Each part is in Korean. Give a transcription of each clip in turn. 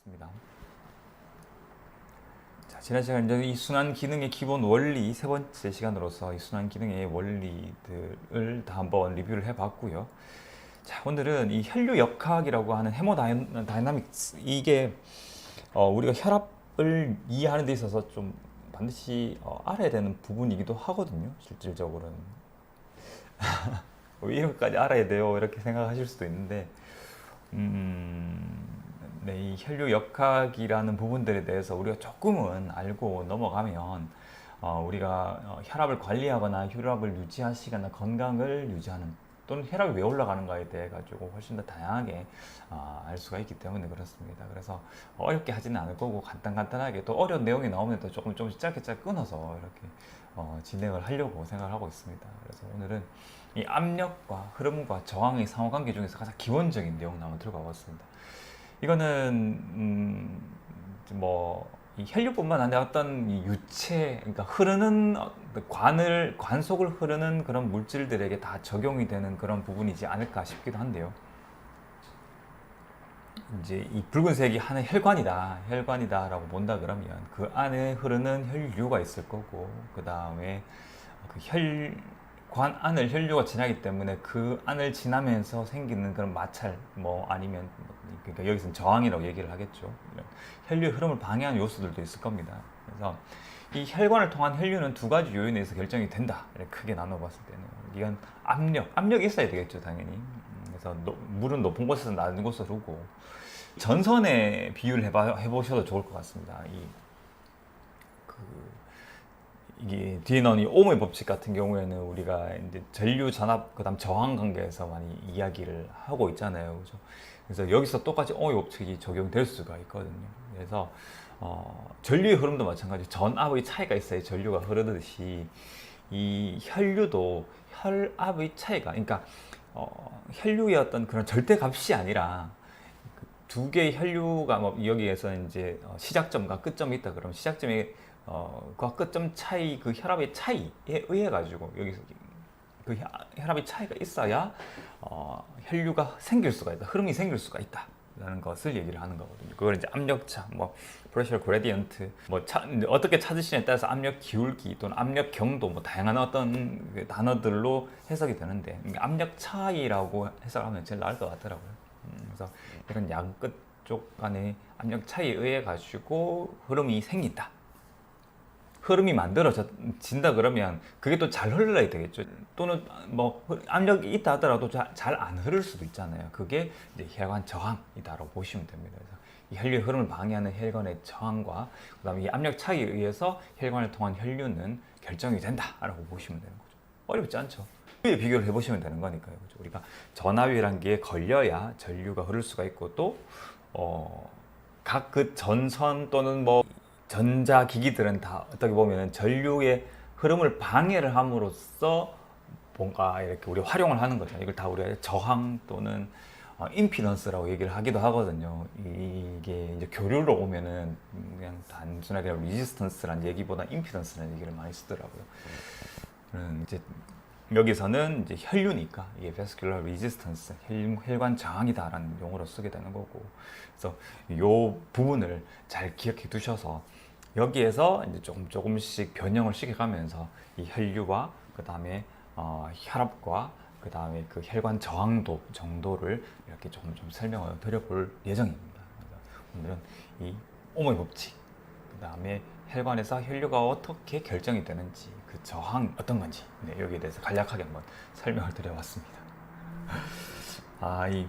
하겠습니다. 자, 지난 시간 이제 이 순환 기능의 기본 원리 세 번째 시간으로서 이 순환 기능의 원리들을 다 한번 리뷰를 해봤고요. 자, 오늘은 이 혈류 역학이라고 하는 헤모다이나믹스 이게 어, 우리가 혈압을 이해하는 데 있어서 좀 반드시 어, 알아야 되는 부분이기도 하거든요. 실질적으로는 왜 이런 것까지 알아야 돼요? 이렇게 생각하실 수도 있는데 음, 네, 이 혈류 역학이라는 부분들에 대해서 우리가 조금은 알고 넘어가면 어, 우리가 어, 혈압을 관리하거나 혈압을 유지하시거나 건강을 유지하는 또는 혈압이 왜 올라가는가에 대해 가지고 훨씬 더 다양하게 어, 알 수가 있기 때문에 그렇습니다. 그래서 어렵게 하지는 않을 거고 간단 간단하게 또 어려운 내용이 나오면 또 조금 조금씩 짧게 짧게 끊어서 이렇게 어, 진행을 하려고 생각을 하고 있습니다. 그래서 오늘은 이 압력과 흐름과 저항의 상호관계 중에서 가장 기본적인 내용을 한번 들고 와봤습니다. 이거는 음, 뭐이 혈류뿐만 아니라 어떤 이 유체, 그러니까 흐르는 어- 관을 관속을 흐르는 그런 물질들에게 다 적용이 되는 그런 부분이지 않을까 싶기도 한데요. 이제 이 붉은색이 하나의 혈관이다, 혈관이다라고 본다 그러면 그 안에 흐르는 혈류가 있을 거고 그 다음에 그 혈관 안을 혈류가 지나기 때문에 그 안을 지나면서 생기는 그런 마찰 뭐 아니면 뭐 그러니까 여기서는 저항이라고 얘기를 하겠죠. 이런 혈류 흐름을 방해하는 요소들도 있을 겁니다. 그래서 이 혈관을 통한 혈류는 두 가지 요인에 의해서 결정이 된다. 크게 나눠봤을 때는 이건 압력, 압력이 있어야 되겠죠, 당연히. 음, 그래서 노- 물은 높은 곳에서 낮은 곳으로 흐르고 전선에 비유를 해봐, 해보셔도 좋을 것 같습니다. 이, 그, 이게 뒤에 나온 이 오음의 법칙 같은 경우에는 우리가 이제 전류 전압 그다음 저항 관계에서 많이 이야기를 하고 있잖아요, 그죠? 그래서 여기서 똑같이 오음의 법칙이 적용될 수가 있거든요. 그래서 어, 전류의 흐름도 마찬가지. 전압의 차이가 있어야 전류가 흐르듯이 이 혈류도 혈압의 차이가, 그러니까 어, 혈류의 어떤 그런 절대값이 아니라 그두 개의 혈류가 뭐 여기에서 이제 어, 시작점과 끝점이 있다 그러면 시작점의 어, 과 끝점 차이 그 혈압의 차이에 의해 가지고 여기서 그 혈- 혈압의 차이가 있어야 어, 혈류가 생길 수가 있다 흐름이 생길 수가 있다 라는 것을 얘기를 하는 거거든요. 그걸 이제 압력차, 뭐 프레셔 그레디언트, 뭐 차- 어떻게 찾으시냐에 따라서 압력 기울기 또는 압력 경도 뭐 다양한 어떤 그 단어들로 해석이 되는데 이게 압력 차이라고 해석하면 제일 나을 것 같더라고요. 음, 그래서 이런 양끝 쪽 간의 압력 차이에 의해 가지고 흐름이 생긴다. 흐름이 만들어진다 그러면 그게 또 잘 흘러야 되겠죠. 또는 뭐 압력이 있다 하더라도 잘 안 흐를 수도 있잖아요. 그게 이제 혈관 저항이다라고 보시면 됩니다. 그래서 이 혈류 흐름을 방해하는 혈관의 저항과 그다음에 이 압력 차이에 의해서 혈관을 통한 혈류는 결정이 된다라고 보시면 되는 거죠. 어렵지 않죠. 에 비교를 해보시면 되는 거니까요. 그죠? 우리가 전압이란 게 걸려야 전류가 흐를 수가 있고 또 어, 각 그 전선 또는 뭐 전자기기들은 다 어떻게 보면 전류의 흐름을 방해를 함으로써 뭔가 이렇게 우리 활용을 하는 거죠. 이걸 다 우리가 저항 또는 어, 임피던스라고 얘기를 하기도 하거든요. 이게 이제 교류로 오면은 그냥 단순하게 리지스턴스라는 얘기보다 임피던스라는 얘기를 많이 쓰더라고요. 음, 이제 여기서는 이제 혈류니까 이게 vascular resistance, 혈, 혈관 저항이다라는 용어로 쓰게 되는 거고, 그래서 요 부분을 잘 기억해 두셔서 여기에서 이제 조금 조금씩 변형을 시켜가면서 이 혈류와 그 다음에 어, 혈압과 그 다음에 그 혈관 저항도 정도를 이렇게 조금 좀 설명을 드려볼 예정입니다. 오늘은 이 오모의 법칙, 그 다음에 혈관에서 혈류가 어떻게 결정이 되는지 그 저항 어떤 건지 네, 여기에 대해서 간략하게 한번 설명을 드려봤습니다. 아, 이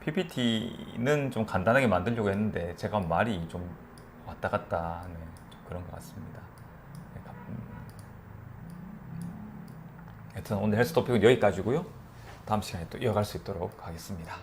PPT는 좀 간단하게 만들려고 했는데 제가 말이 좀 왔다 갔다 네, 좀 그런 것 같습니다. 네, 가- 음. 하여튼 오늘 헬스 토픽은 여기까지고요. 다음 시간에 또 이어갈 수 있도록 하겠습니다.